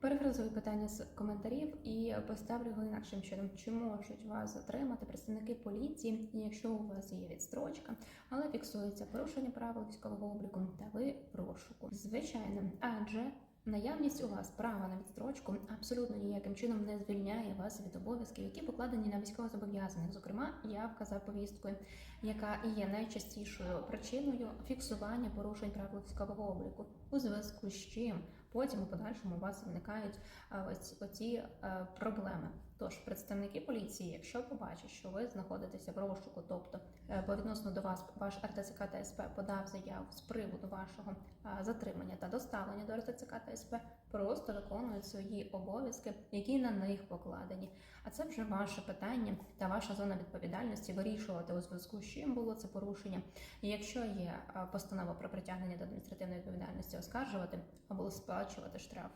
Перефразую питання з коментарів і поставлю його інакшим чином. Чи можуть вас затримати представники поліції, якщо у вас є відстрочка, але фіксується порушення правил військового обліку та ви в розшуку? Звичайно, адже наявність у вас права на відстрочку абсолютно ніяким чином не звільняє вас від обов'язків, які покладені на військовозобов'язаних. Зокрема, явка за повісткою, яка є найчастішою причиною фіксування порушень правил військового обліку, у зв'язку з чим потім у подальшому у вас виникають ось оці е, проблеми. Тож представники поліції, якщо побачать, що ви знаходитеся в розшуку, тобто е, по відносно до вас ваш РТЦК та СП подав заяву з приводу вашого затримання та доставлення до РТЦК та СП, просто виконують свої обов'язки, які на них покладені. А це вже ваше питання та ваша зона відповідальності вирішувати у зв'язку з чим було це порушення. І якщо є постанова про притягнення до адміністративної відповідальності, оскаржувати або сплачувати штраф.